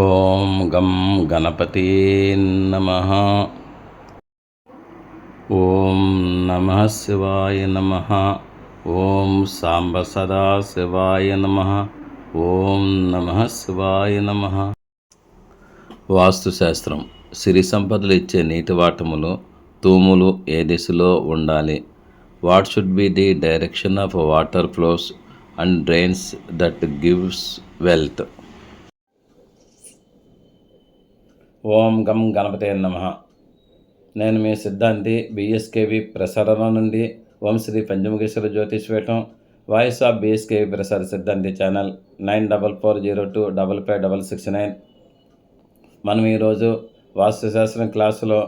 ఓం గం గణపతి నమ. ఓం నమ శివాయ నమ. ఓం సాంబ సదా శివాయ నమ. ఓం నమ శివాయ నమ. వాస్తుశాస్త్రం. సిరి సంపదలు ఇచ్చే నీటి వాటములు తూములు ఏ దిశలో ఉండాలి? What should be the direction of water flows and drains that gives wealth Om గం గణపతే నమ. నేను మీ సిద్ధాంతి బిఎస్కేవి ప్రసారణ నుండి Om Shri Panchamukheshwara Jyotishapeetham voice of BSKV ప్రసార సిద్ధాంతి channel nine double four zero two double five double six nine. మనం ఈరోజు వాస్తుశాస్త్రం క్లాసులో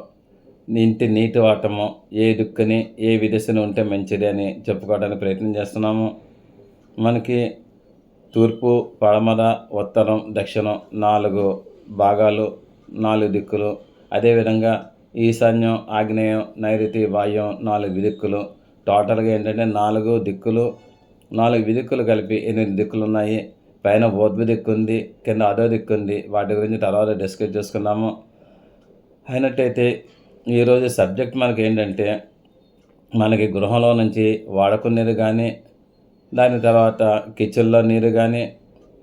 ఇంటి నీటి వాటము ఏ దిక్కుని ఏ విదశని ఉంటే మంచిది అని చెప్పుకోవడానికి ప్రయత్నం చేస్తున్నాము. మనకి తూర్పు పడమర ఉత్తరం దక్షిణం నాలుగు భాగాలు నాలుగు దిక్కులు. అదేవిధంగా ఈశాన్యం ఆగ్నేయం నైరుతి వాయుం నాలుగు దిక్కులు టోటల్గా ఏంటంటే నాలుగు దిక్కులు. నాలుగు విదిక్కులు కలిపి ఎనిమిది దిక్కులు ఉన్నాయి పైన బౌద్ధ దిక్కు ఉంది కింద అదో దిక్కు ఉంది వాటి గురించి తర్వాత డిస్కస్ చేసుకున్నాము అయినట్టయితే ఈరోజు సబ్జెక్ట్ మనకి ఏంటంటే మనకి గృహంలో నుంచి వాడుకునేది కానీ దాని తర్వాత కిచెన్లో నీరు కానీ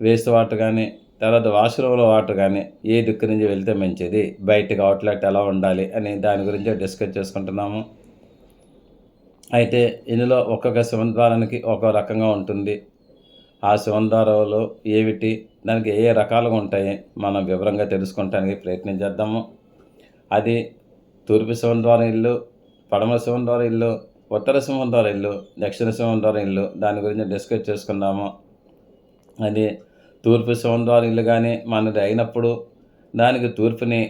వేస్ట్ వాటర్ కానీ తర్వాత వాష్రూమ్లో వాటర్ కానీ ఏ దిక్కు నుంచి వెళ్తే మంచిది. బయటకు అవుట్లెట్ ఎలా ఉండాలి అని దాని గురించి డిస్కస్ చేసుకుంటున్నాము. అయితే ఇందులో ఒక్కొక్క శివద్వారానికి ఒక్కో రకంగా ఉంటుంది. ఆ శివద్వారాలు ఏమిటి? దానికి ఏ రకాలుగా ఉంటాయి? మనం వివరంగా తెలుసుకోవటానికి ప్రయత్నం చేద్దాము. అది తూర్పు సింహద్వారం ఇల్లు పడమ సింహద్వారం ఇల్లు ఉత్తర సింహద్వారం ఇల్లు దక్షిణ సింహద్వారం ఇల్లు దాని గురించి డిస్కస్ చేసుకుందాము. అది తూర్పు శివద్వారం ఇల్లు కానీ మనది అయినప్పుడు దానికి తూర్పుని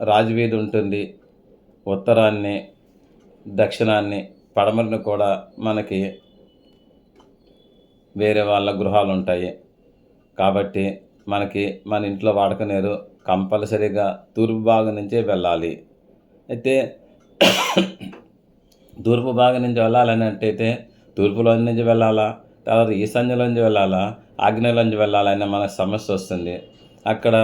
రాజవీధి ఉంటుంది ఉత్తరాన్ని దక్షిణాన్ని పడమరిని కూడా మనకి వేరే వాళ్ళ గృహాలు ఉంటాయి కాబట్టి మనకి మన ఇంట్లో వాడుకునేరు కంపల్సరీగా తూర్పు భాగం నుంచే వెళ్ళాలి. అయితే తూర్పు భాగం నుంచి వెళ్ళాలని అంటే తూర్పులో నుంచి వెళ్ళాలా? తర్వాత ఈశాన్యలోంచి వెళ్ళాలా ఆగ్నేయలోంచి వెళ్ళాలనే మనకు సమస్య వస్తుంది. అక్కడ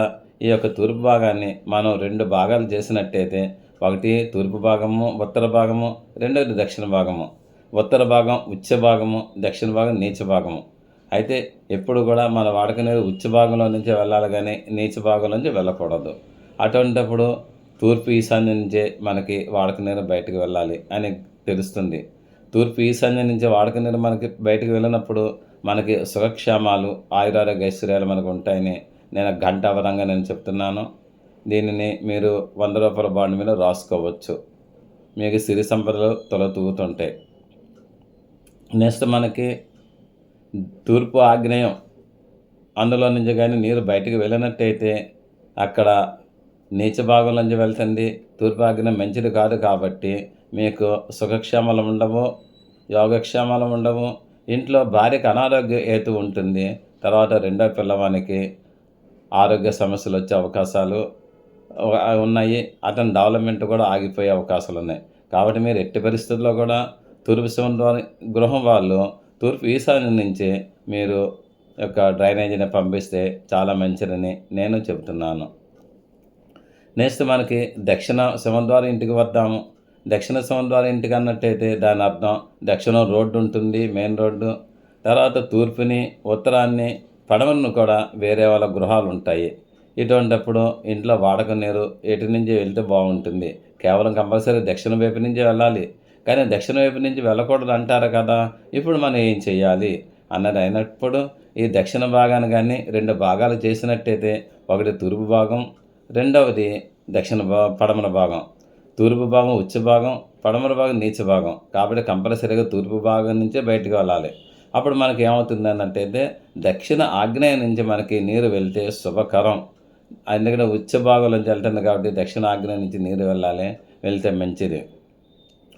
ఈ యొక్క తూర్పు భాగాన్ని మనం రెండు భాగాలు చేసినట్టయితే ఒకటి తూర్పు భాగము ఉత్తర భాగము రెండవది దక్షిణ భాగము. ఉత్తర భాగం ఉచ్చ భాగము దక్షిణ భాగం నీచ భాగము. అయితే ఎప్పుడు కూడా మన వాడకనేది ఉచ్చ భాగంలో నుంచి వెళ్ళాలి కానీ నీచ భాగం నుంచి వెళ్ళకూడదు. అటువంటిప్పుడు తూర్పు ఈశాన్యం నుంచే మనకి వాడకనేది బయటకు వెళ్ళాలి అని తెలుస్తుంది. తూర్పు ఈశాన్యం నుంచి వాడుకునేది మనకి బయటకు వెళ్ళినప్పుడు మనకి సుఖక్షేమాలు ఆయురారోగ్య ఐశ్వర్యాలు మనకు ఉంటాయని నేను గంట అవరంగా నేను చెప్తున్నాను. దీనిని మీరు వంద రూపాయల బాండ్ మీద రాసుకోవచ్చు. మీకు సిరి సంపదలు తొలతూగుతుంటాయి నెక్స్ట్ మనకి తూర్పు ఆగ్నేయం. అందులో నుంచి కానీ నీరు బయటకు వెళ్ళినట్టయితే అక్కడ నీచ భాగం నుంచి వెళ్తుంది. తూర్పు ఆగ్నేయం మంచిది కాదు కాబట్టి మీకు సుఖక్షేమాలు ఉండవు యోగక్షేమాలు ఉండవు. ఇంట్లో భార్యకు అనారోగ్య హేతు ఉంటుంది. తర్వాత రెండో పిల్లవానికి ఆరోగ్య సమస్యలు వచ్చే అవకాశాలు ఉన్నాయి. అతని డెవలప్మెంట్ కూడా ఆగిపోయే అవకాశాలు ఉన్నాయి. కాబట్టి మీరు ఎట్టి పరిస్థితుల్లో కూడా తూర్పు శివం ద్వారా గృహం వాళ్ళు తూర్పు ఈశాన్యం నుంచి మీరు యొక్క డ్రైనేజీని పంపిస్తే చాలా మంచిదని నేను చెబుతున్నాను. నెక్స్ట్ మనకి దక్షిణ సింహద్వారం ఇంటికి వద్దాము. దక్షిణ శివద్వారం ఇంటికి అన్నట్టయితే దాని అర్థం. దక్షిణం రోడ్డు ఉంటుంది మెయిన్ రోడ్డు. తర్వాత తూర్పుని ఉత్తరాన్ని పడమరను కూడా వేరే వాళ్ళ గృహాలు ఉంటాయి ఇటువంటిప్పుడు ఇంట్లో వాడక నీరు ఎటు నుంచి వెళ్తే బాగుంటుంది. కేవలం కంపల్సరీ దక్షిణ వైపు నుంచి వెళ్ళాలి. కానీ దక్షిణ వైపు నుంచి వెళ్ళకూడదు అంటారు కదా ఇప్పుడు మనం ఏం చేయాలి అన్నది అయినప్పుడు ఈ దక్షిణ భాగాన్ని కానీ రెండు భాగాలు చేసినట్టయితే ఒకటి తూర్పు భాగం రెండవది దక్షిణ పడమర భాగం. తూర్పు భాగం ఉచ్చ భాగం పడమర భాగం నీచ భాగం. కాబట్టి కంపల్సరీగా తూర్పు భాగం నుంచే బయటకు వెళ్ళాలి. అప్పుడు మనకి ఏమవుతుంది అన్నట్టయితే దక్షిణ ఆగ్నేయ నుంచి మనకి నీరు వెళ్తే శుభకరం. ఎందుకంటే ఉచ్చ భాగం నుంచి వెళ్తుంది కాబట్టి దక్షిణ ఆగ్నేయ నుంచి నీరు వెళ్ళాలి వెళ్తే మంచిది.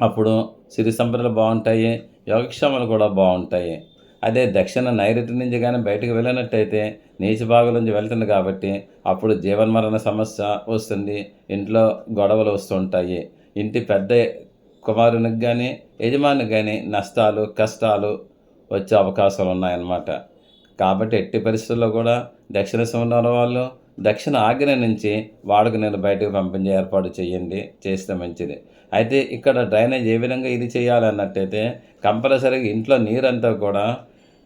అప్పుడు సిరి సంపదలు బాగుంటాయి యోగక్షేమాలు కూడా బాగుంటాయి. అదే దక్షిణ నైరుతి నుంచి కానీ బయటకు వెళ్ళినట్టయితే నీచ భాగం నుంచి వెళ్తుంది కాబట్టి అప్పుడు జీవన్మరణ సమస్య వస్తుంది ఇంట్లో గొడవలు వస్తుంటాయి. ఇంటి పెద్ద కుమారునికి కానీ యజమానికి కానీ నష్టాలు కష్టాలు వచ్చే అవకాశాలు ఉన్నాయన్నమాట. కాబట్టి ఎట్టి పరిస్థితుల్లో కూడా దక్షిణ సముద్రం వాళ్ళు దక్షిణ ఆగ్నేయ నుంచి వాడుక నేను బయటకు పంపించే ఏర్పాటు చేయండి చేస్తే మంచిది. అయితే ఇక్కడ డ్రైనేజ్ ఏ విధంగా ఇది చేయాలన్నట్టయితే కంపల్సరీగా ఇంట్లో నీరంతా కూడా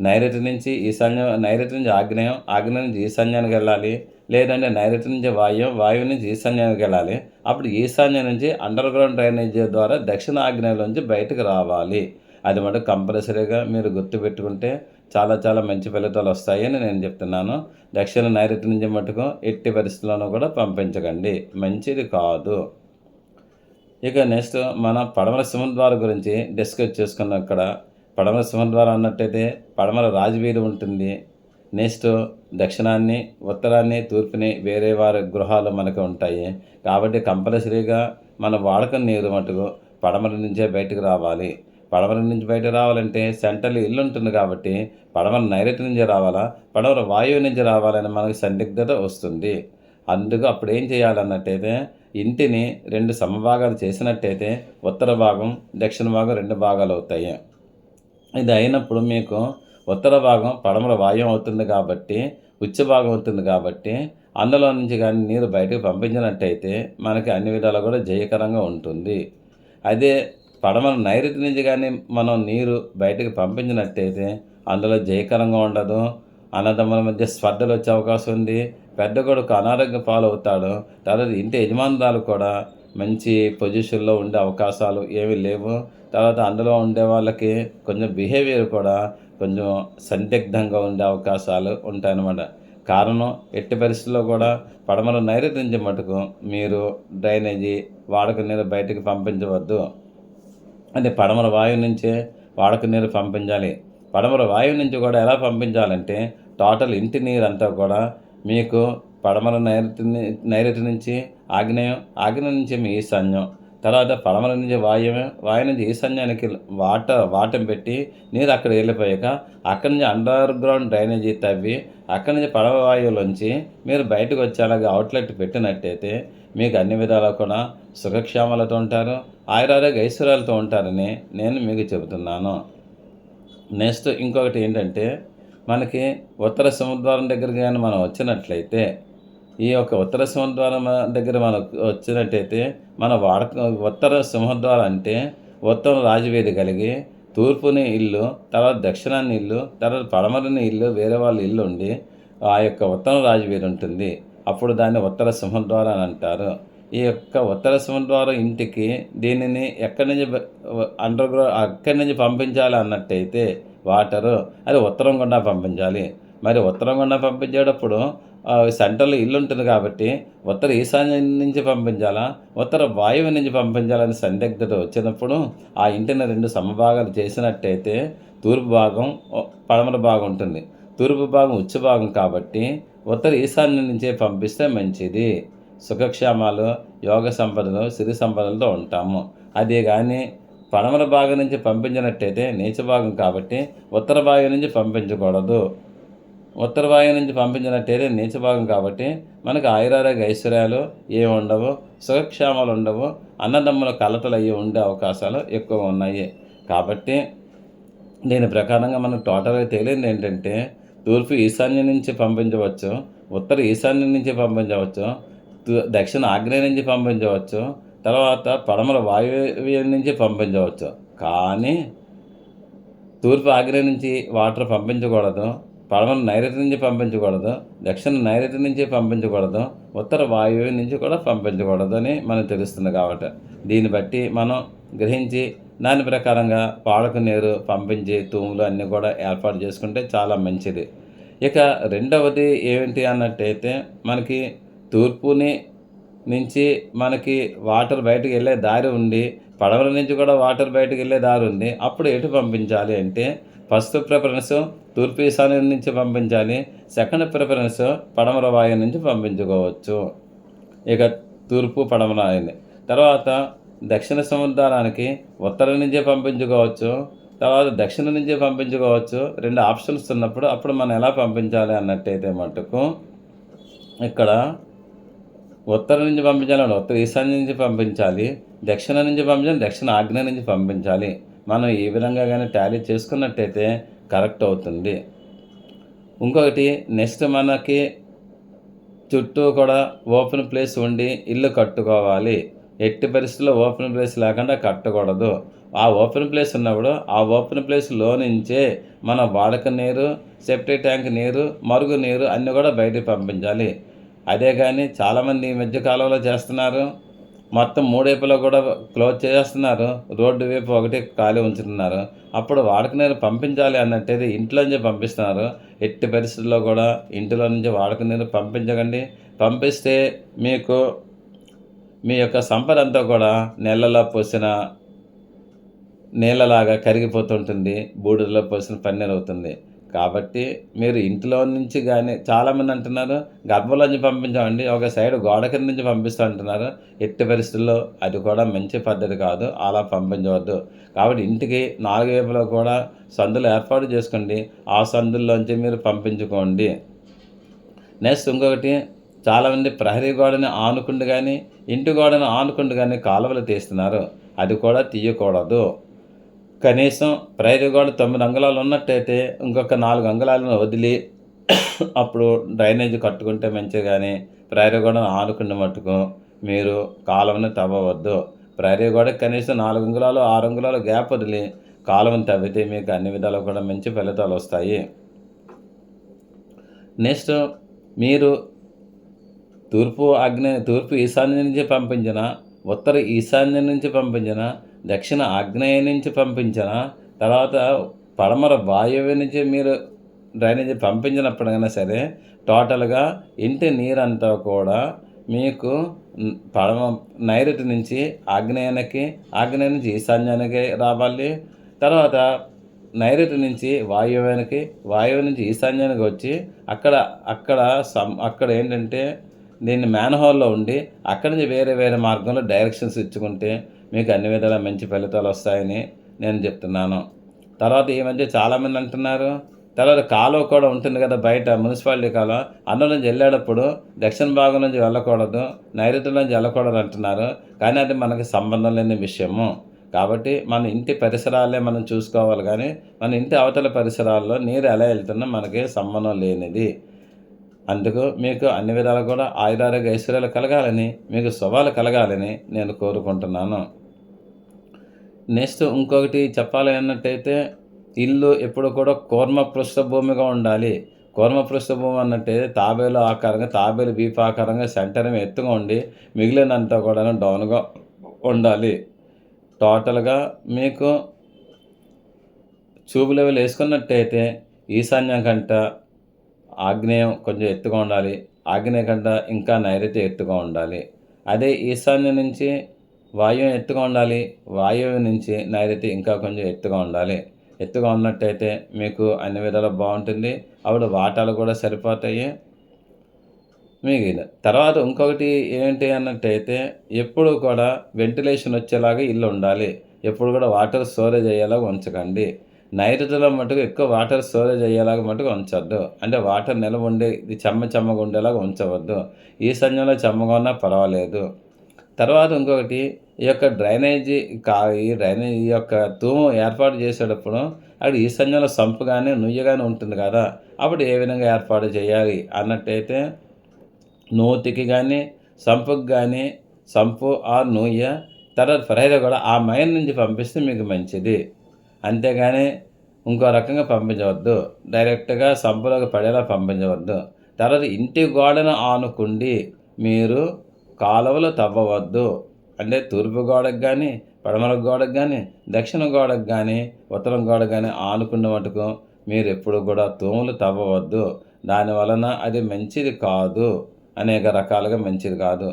నైరుతి నుంచి ఈశాన్యం నైరుతి నుంచి ఆగ్నేయం ఆగ్నేయం నుంచి ఈశాన్యానికి వెళ్ళాలి. లేదంటే నైరుతి నుంచి వాయువు వాయువు నుంచి ఈశాన్యానికి వెళ్ళాలి. అప్పుడు ఈశాన్యం నుంచి అండర్ గ్రౌండ్ డ్రైనేజ్ ద్వారా దక్షిణ ఆగ్నేయంలోంచి బయటకు రావాలి. అది మటుకు కంపల్సరీగా మీరు గుర్తుపెట్టుకుంటే చాలా చాలా మంచి ఫలితాలు వస్తాయని నేను చెప్తున్నాను. దక్షిణ నైరుతి నుంచి మటుకు ఎట్టి పరిస్థితుల్లోనూ కూడా పంపించకండి. మంచిది కాదు. ఇక నెక్స్ట్ మన పడమర సింహద్వారం గురించి డిస్కస్ చేసుకున్నాం ఇక్కడ. పడమర సింహద్వారం అన్నట్టయితే పడమర రాజవీధి ఉంటుంది. నెక్స్ట్ దక్షిణాన్ని ఉత్తరాన్ని తూర్పుని వేరే వారి గృహాలు మనకు ఉంటాయి. కాబట్టి కంపల్సరీగా మన వాడకం నీరు మటుకు పడమర నుంచే బయటకు రావాలి. పడమర నుంచి బయట రావాలంటే సెంట్రల్ ఇల్లు ఉంటుంది కాబట్టి పడమర నైరుతి నుంచి రావాలా? పడమర వాయువు నుంచి రావాలని మనకు సందిగ్ధత వస్తుంది. అందుకు అప్పుడు ఏం చేయాలన్నట్టయితే ఇంటిని రెండు సమభాగాలు చేసినట్టయితే ఉత్తర భాగం దక్షిణ భాగం రెండు భాగాలు అవుతాయి. ఇది అయినప్పుడు మీకు ఉత్తర భాగం పడమర వాయువు అవుతుంది కాబట్టి ఉచ్చ భాగం అవుతుంది కాబట్టి అందులో నుంచి కానీ నీరు బయటకు పంపించినట్టయితే మనకి అన్ని విధాలు కూడా జయకరంగా ఉంటుంది. అదే పడమర నైరుతి నుంచి కానీ మనం నీరు బయటకు పంపించినట్టయితే అందులో జయకరంగా ఉండదు. అన్నదమ్ముల మధ్య స్పర్ధలు వచ్చే అవకాశం ఉంది. పెద్ద కొడుకు అనారోగ్య పాలవుతాడు. తర్వాత ఇంటి యజమానురాలు కూడా మంచి పొజిషన్లో ఉండే అవకాశాలు ఏమీ లేవు. తర్వాత అందులో ఉండే వాళ్ళకి కొంచెం బిహేవియర్ కూడా కొంచెం సందిగ్ధంగా ఉండే అవకాశాలు ఉంటాయన్నమాట. కారణం ఎట్టి పరిస్థితుల్లో కూడా పడమర నైరుతి మటుకు మీరు డ్రైనేజీ వాడక నీరు బయటకు పంపించవద్దు. అంటే పడమర వాయువు నుంచే వాడక నీరు పంపించాలి. పడమర వాయువు నుంచి కూడా ఎలా పంపించాలంటే టోటల్ ఇంటి నీరు అంతా కూడా మీకు పడమర నైరుతి నైరుతి నుంచి ఆగ్నేయం ఆగ్నేయం నుంచి మీ ఈశాన్యం తర్వాత పడమల నుంచి వాయువ్యం వాయు నుంచి ఈశాన్యానికి వాట వాటం పెట్టి నీరు అక్కడ వెళ్ళిపోయాక అక్కడి నుంచి అండర్ గ్రౌండ్ డ్రైనేజీ తవ్వి అక్కడి నుంచి పడవ వాయువులోంచి మీరు బయటకు వచ్చేలాగా అవుట్లెట్ పెట్టినట్టయితే మీకు అన్ని విధాలా కూడా సుఖక్షేమాలతో ఉంటారు ఆయురారోగ్య ఐశ్వర్యాలతో ఉంటారని నేను మీకు చెబుతున్నాను. నెక్స్ట్ ఇంకొకటి ఏంటంటే మనకి ఉత్తర సముద్రం దగ్గరికి కానీ మనం వచ్చినట్లయితే ఈ యొక్క ఉత్తర సింహద్వారం దగ్గర మనకు వచ్చినట్టయితే మన వాడక ఉత్తర సింహద్వారం అంటే ఉత్తరం రాజవేది కలిగి తూర్పుని ఇల్లు తర్వాత దక్షిణాన్ని ఇల్లు తర్వాత పడమరని ఇల్లు వేరే వాళ్ళ ఇల్లు ఉండి ఆ యొక్క ఉత్తరం రాజవేది ఉంటుంది. అప్పుడు దాన్ని ఉత్తర సింహద్వారం అని అంటారు. ఈ యొక్క ఉత్తర సింహద్వారం ఇంటికి దీనిని ఎక్కడి నుంచి అండర్ గ్రౌండ్ అక్కడి నుంచి పంపించాలి అన్నట్టయితే వాటరు అది ఉత్తరం గుండా పంపించాలి. మరి ఉత్తరం గుండా పంపించేటప్పుడు సెంటర్లో ఇల్లు ఉంటుంది కాబట్టి ఉత్తర ఈశాన్యం నుంచి పంపించాలా ఉత్తర వాయువు నుంచి పంపించాలని సందిగ్ధత వచ్చినప్పుడు ఆ ఇంటిని రెండు సమభాగాలు చేసినట్టయితే తూర్పు భాగం పడమర భాగం ఉంటుంది. తూర్పు భాగం ఉచ్చ భాగం కాబట్టి ఉత్తర ఈశాన్యం నుంచే పంపిస్తే మంచిది. సుఖక్షేమాలు యోగ సంపదలు సిరి సంపదలతో ఉంటాము. అదే కానీ పడమర భాగం నుంచి పంపించినట్టయితే నీచ భాగం కాబట్టి ఉత్తర భాగం నుంచి పంపించకూడదు. ఉత్తర వాయువు నుంచి పంపించిన నీచ భాగం కాబట్టి మనకు ఆయురారోగ్య ఐశ్వర్యాలు ఏమి ఉండవు సుఖక్షేమాలు ఉండవు అన్నదమ్ముల కలతలు అయ్యి ఉండే అవకాశాలు ఎక్కువ ఉన్నాయి. కాబట్టి దీని ప్రకారంగా మనకు టోటల్గా తేలింది ఏంటంటే తూర్పు ఈశాన్యం నుంచి పంపించవచ్చు ఉత్తర ఈశాన్యం నుంచి పంపించవచ్చు తు- దక్షిణ ఆగ్నేయ నుంచి పంపించవచ్చు తర్వాత పడమర వాయువ్యం నుంచి పంపించవచ్చు. కానీ తూర్పు ఆగ్నేయ నుంచి వాటర్ పంపించకూడదు. పడమను నైరుతి నుంచి పంపించకూడదు దక్షిణ నైరుతి నుంచి పంపించకూడదు ఉత్తర వాయువు నుంచి కూడా పంపించకూడదు అని మనకు తెలుస్తుంది కాబట్టి. దీన్ని బట్టి మనం గ్రహించి దాని ప్రకారంగా పాడకు నీరు పంపించి తూములు అన్నీ కూడా ఏర్పాటు చేసుకుంటే చాలా మంచిది. ఇక రెండవది ఏమిటి అన్నట్టయితే మనకి తూర్పుని నుంచి మనకి వాటర్ బయటకు వెళ్ళే దారి ఉండి పడవల నుంచి కూడా వాటర్ బయటకు వెళ్ళే దారి ఉంది. అప్పుడు ఎటు పంపించాలి అంటే ఫస్ట్ ప్రిఫరెన్స్ తూర్పు ఈశాన్యం నుంచి పంపించాలి. సెకండ్ ప్రిఫరెన్స్ పడమర వాయు నుంచి పంపించుకోవచ్చు. ఇక తూర్పు పడమర అయింది తర్వాత దక్షిణ సముద్రానికి ఉత్తరం నుంచే పంపించుకోవచ్చు. తర్వాత దక్షిణ నుంచే పంపించుకోవచ్చు. రెండు ఆప్షన్స్ ఉన్నప్పుడు అప్పుడు మనం ఎలా పంపించాలి అన్నట్టయితే మటుకు ఇక్కడ ఉత్తరం నుంచి పంపించాలంటే ఉత్తర ఈశాన్యం నుంచి పంపించాలి దక్షిణ నుంచి పంపించాలి దక్షిణ ఆగ్నేయ నుంచి పంపించాలి. మనం ఈ విధంగా కానీ ట్యాలీ చేసుకున్నట్టయితే కరెక్ట్ అవుతుంది. ఇంకొకటి నెక్స్ట్ మనకి చుట్టూ కూడా ఓపెన్ ప్లేస్ ఉండి ఇల్లు కట్టుకోవాలి. ఎట్టి పరిస్థితుల్లో ఓపెన్ ప్లేస్ లేకుండా కట్టకూడదు. ఆ ఓపెన్ ప్లేస్ ఉన్నప్పుడు ఆ ఓపెన్ ప్లేస్లో నుంచే మన వాడక నీరు సెప్టిక్ ట్యాంక్ నీరు మరుగు నీరు అన్నీ కూడా బయటకు పంపించాలి. అదే కానీ చాలామంది ఈ మధ్య కాలంలో చేస్తున్నారు. మొత్తం మూడేపులో కూడా క్లోజ్ చేస్తున్నారు. రోడ్డు వైపు ఒకటి ఖాళీ ఉంచుతున్నారు. అప్పుడు వాడక నీరు పంపించాలి అన్నట్టయితే ఇంట్లో నుంచి పంపిస్తున్నారు. ఎట్టి పరిస్థితుల్లో కూడా ఇంటిలో నుంచి వాడక నీరు పంపించకండి. పంపిస్తే మీకు మీ యొక్క సంపద అంతా కూడా నెలలో పోసిన నీళ్ళలాగా కరిగిపోతుంటుంది. బూడిదలో పోసిన పన్నీర్ అవుతుంది. కాబట్టి మీరు ఇంట్లో నుంచి కానీ చాలామంది అంటున్నారు గర్భంలోంచి పంపించామండి ఒక సైడ్ గోడ కింద నుంచి పంపిస్తూ అంటున్నారు. ఎట్టి పరిస్థితుల్లో అది కూడా మంచి పద్ధతి కాదు అలా పంపించవద్దు. కాబట్టి ఇంటికి నాలుగు వైపులో కూడా సందులు ఏర్పాటు చేసుకోండి ఆ సందుల్లోంచి మీరు పంపించుకోండి. నెక్స్ట్ ఇంకొకటి చాలామంది ప్రహరీ గోడని ఆనుకుండు కానీ ఇంటి గోడను ఆనుకుండు కానీ కాలువలు తీస్తున్నారు. అది కూడా తీయకూడదు. కనీసం ప్రహరీ గోడ తొమ్మిది అంగుళాలు ఉన్నట్టయితే ఇంకొక నాలుగు అంగుళాలను వదిలి అప్పుడు డ్రైనేజ్ కట్టుకుంటే మంచిది కానీ ప్రహరీ గోడను ఆనుకున్న మట్టుకు మీరు కాలువను తవ్వవద్దు. ప్రహరీ గోడకి కనీసం నాలుగు అంగుళాలు ఆరు అంగుళాలు గ్యాప్ వదిలి కాలువను తవ్వితే మీకు అన్ని విధాలు కూడా మంచి ఫలితాలు వస్తాయి. నెక్స్ట్ మీరు తూర్పు అగ్ని తూర్పు ఈశాన్యం నుంచి పంపించిన ఉత్తర ఈశాన్యం నుంచి పంపించిన దక్షిణ ఆగ్నేయ నుంచి పంపించిన తర్వాత పడమర వాయువ్య నుంచి మీరు డ్రైనేజీ పంపించినప్పుడైనా సరే టోటల్గా ఇంటి నీరంతా కూడా మీకు పడమ నైరుతి నుంచి ఆగ్నేయానికి ఆగ్నేయ నుంచి ఈశాన్యానికి రావాలి. తర్వాత నైరుతి నుంచి వాయువ్యానికి వాయువు నుంచి ఈశాన్యానికి వచ్చి అక్కడ అక్కడ సం అక్కడ ఏంటంటే దీన్ని మ్యాన్హోల్లో ఉండి అక్కడి నుంచి వేరే వేరే మార్గంలో డైరెక్షన్స్ ఇచ్చుకుంటే మీకు అన్ని విధాల మంచి ఫలితాలు వస్తాయని నేను చెప్తున్నాను. తర్వాత ఈ మధ్య చాలామంది అంటున్నారు తర్వాత కాలువ కూడా ఉంటుంది కదా బయట మున్సిపాలిటీ కాలువ. అందులో నుంచి వెళ్ళేటప్పుడు దక్షిణ భాగం నుంచి వెళ్ళకూడదు నైరుతి నుంచి వెళ్ళకూడదు అంటున్నారు. కానీ అది మనకి సంబంధం లేని విషయము. కాబట్టి మన ఇంటి పరిసరాలే మనం చూసుకోవాలి కానీ మన ఇంటి అవతల పరిసరాల్లో నీరు ఎలా వెళ్తున్నా మనకి సంబంధం లేనిది. అందుకు మీకు అన్ని విధాలు కూడా ఆయురారోగ్య ఐశ్వర్యాలు కలగాలని మీకు శుభాలు కలగాలని నేను కోరుకుంటున్నాను. నెక్స్ట్ ఇంకొకటి చెప్పాలి అన్నట్టయితే ఇల్లు ఎప్పుడు కూడా కూర్మ పృష్ఠభూమిగా ఉండాలి. కూర్మ పృష్ఠభూమి అన్నట్టయితే తాబేలు ఆకారంగా తాబేలు బీప్ ఆకారంగా సెంటర్ ఎత్తుగా ఉండి మిగిలినంతా కూడా డౌన్గా ఉండాలి. టోటల్గా మీకు చూపు లెవెల్ వేసుకున్నట్టయితే ఈశాన్యం కంట ఆగ్నేయం కొంచెం ఎత్తుగా ఉండాలి. ఆగ్నేయ కంట ఇంకా నైరుతి ఎత్తుగా ఉండాలి. అదే ఈశాన్యం నుంచి వాయువు ఎత్తుగా ఉండాలి. వాయువు నుంచి నైరుతి ఇంకా కొంచెం ఎత్తుగా ఉండాలి. ఎత్తుగా ఉన్నట్టయితే మీకు అన్ని విధాలు బాగుంటుంది. అప్పుడు వాటాలు కూడా సరిపోతాయి. మీకు తర్వాత ఇంకొకటి ఏంటి అన్నట్టయితే ఎప్పుడు కూడా వెంటిలేషన్ వచ్చేలాగా ఇల్లు ఉండాలి. ఎప్పుడు కూడా వాటర్ స్టోరేజ్ అయ్యేలాగా ఉంచకండి. నైరుతిలో మటుకు ఎక్కువ వాటర్ స్టోరేజ్ అయ్యేలాగా మటుకు ఉంచవద్దు అంటే వాటర్ నిల్వ ఉండే ఇది చెమ్మ చెమ్మగా ఉండేలాగా ఉంచవద్దు. ఈ సమయంలో చెమ్మగా ఉన్నా పర్వాలేదు. తర్వాత ఇంకొకటి ఈ యొక్క డ్రైనేజీ కా ఈ డ్రైనేజ్ ఈ యొక్క తూము ఏర్పాటు చేసేటప్పుడు అక్కడ ఈశాన్యంలో సంపు కానీ నుయ్య కానీ ఉంటుంది కదా అప్పుడు ఏ విధంగా ఏర్పాటు చేయాలి అన్నట్టయితే నూతికి కానీ సంపుకి కానీ సంపు ఆర్ నూయ తర్వాత ఫ్రైలో కూడా ఆ మైన్ నుంచి పంపిస్తే మీకు మంచిది. అంతేగాని ఇంకో రకంగా పంపించవద్దు. డైరెక్ట్గా సంపులోకి పడేలా పంపించవద్దు. తర్వాత ఇంటి గోడను ఆనుకుండి మీరు కాలువలు తవ్వవద్దు. అంటే తూర్పు గోడకు కానీ పడమర గోడకు కానీ దక్షిణ గోడకు కానీ ఉత్తరం గోడకు కానీ ఆనుకున్న మటుకు మీరు ఎప్పుడు కూడా తూములు తవ్వవద్దు. దాని వలన అది మంచిది కాదు. అనేక రకాలుగా మంచిది కాదు.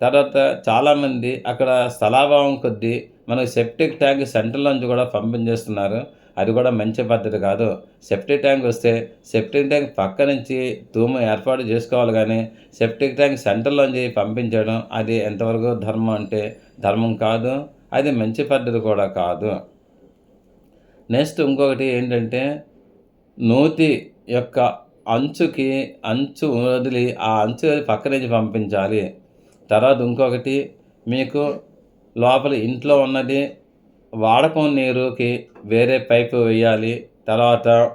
తర్వాత చాలామంది అక్కడ స్థలాభావం కొద్దీ మనకు సెప్టిక్ ట్యాంక్ సెంటర్లోంచి కూడా పంపించేస్తున్నారు. అది కూడా మంచి పద్ధతి కాదు. సెప్టిక్ ట్యాంక్ వస్తే సెప్టిక్ ట్యాంక్ పక్క నుంచి తూము ఏర్పాటు చేసుకోవాలి కానీ సెప్టిక్ ట్యాంక్ సెంటర్లోంచి పంపించడం అది ఎంతవరకు ధర్మం అంటే ధర్మం కాదు. అది మంచి పద్ధతి కూడా కాదు. నెక్స్ట్ ఇంకొకటి ఏంటంటే నూతి యొక్క అంచుకి అంచు వదిలి ఆ అంచు పక్క నుంచి పంపించాలి. తర్వాత ఇంకొకటి మీకు లోపల ఇంట్లో ఉన్నది వాడకం నీరుకి వేరే పైపు వేయాలి. తర్వాత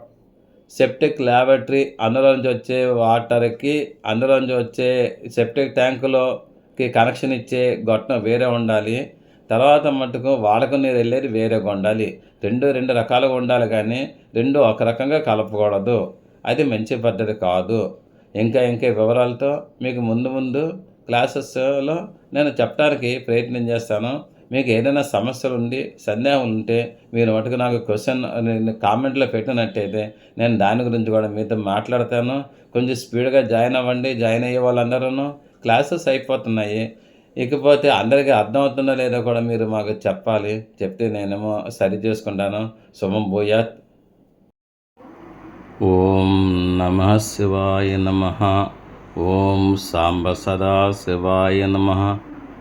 సెప్టిక్ ల్యాబొరేటరీ అందులో నుంచి వచ్చే వాటర్కి అందులోంచి వచ్చే సెప్టిక్ ట్యాంకులోకి కనెక్షన్ ఇచ్చే గొట్టం వేరే ఉండాలి. తర్వాత మటుకు వాడక నీరు వెళ్ళేది వేరేగా ఉండాలి. రెండు రెండు రకాలుగా ఉండాలి కానీ రెండు ఒక రకంగా కలపకూడదు. అది మంచి పద్ధతి కాదు. ఇంకా ఇంకా వివరాలతో మీకు ముందు ముందు క్లాసెస్లో నేను చెప్పడానికి ప్రయత్నం చేస్తాను. మీకు ఏదైనా సమస్యలు ఉండి సందేహం ఉంటే మీరు మటుకు నాకు క్వశ్చన్ కామెంట్లో పెట్టినట్టయితే నేను దాని గురించి కూడా మీతో మాట్లాడతాను. కొంచెం స్పీడ్గా జాయిన్ అవ్వండి జాయిన్ అయ్యే వాళ్ళందరూ క్లాసెస్ అయిపోతున్నాయి. ఇకపోతే అందరికీ అర్థమవుతుందో లేదో కూడా మీరు మాకు చెప్పాలి. చెప్తే నేనేమో సరి చేసుకుంటాను. శుభం భూయాత్. ఓం నమ శివాయ నమ. ఓం సాంబ సదా శివాయ నమ.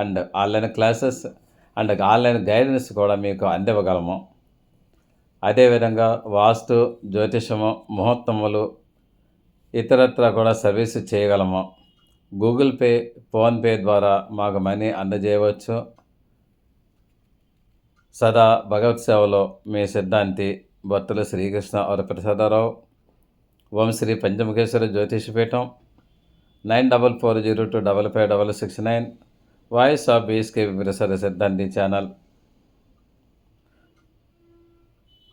and online classes and online guidance కూడా మీకు అందివ్వగలము. అదేవిధంగా వాస్తు జ్యోతిషము ముహూర్తములు ఇతరత్ర కూడా సర్వీస్ చేయగలము. గూగుల్ పే ఫోన్పే ద్వారా మాకు మనీ అందజేయవచ్చు. సదా భగవత్ సేవలో మీ సిద్ధాంతి భక్తులు Srikrishna Varaprasadarao Om Shri Panchamukheshwara Jyotishapeetham nine double four zero two double five double six nine voice of BSK Prasad సిద్ధాంతి ఛానల్.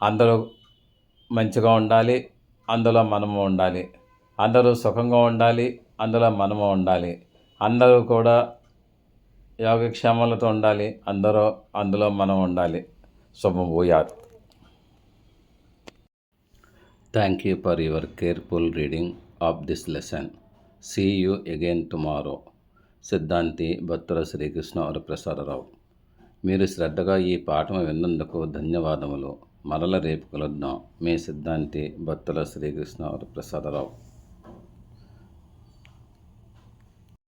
అందరూ మంచిగా ఉండాలి అందులో మనము ఉండాలి. అందరూ సుఖంగా ఉండాలి అందులో మనము ఉండాలి. అందరూ కూడా యోగక్షేమాలతో ఉండాలి అందరూ అందులో మనం ఉండాలి. శుభభూయాత్ thank you for your careful reading of this lesson see you again tomorrow సిద్ధాంతి భత్తుల శ్రీకృష్ణ వరప్రసాదరావు మీరు శ్రద్ధగా ఈ పాఠం విన్నందుకు ధన్యవాదములు. మరల రేపు కలుద్దాం. మీ సిద్ధాంతి భత్తుల శ్రీకృష్ణ వరప్రసాదరావు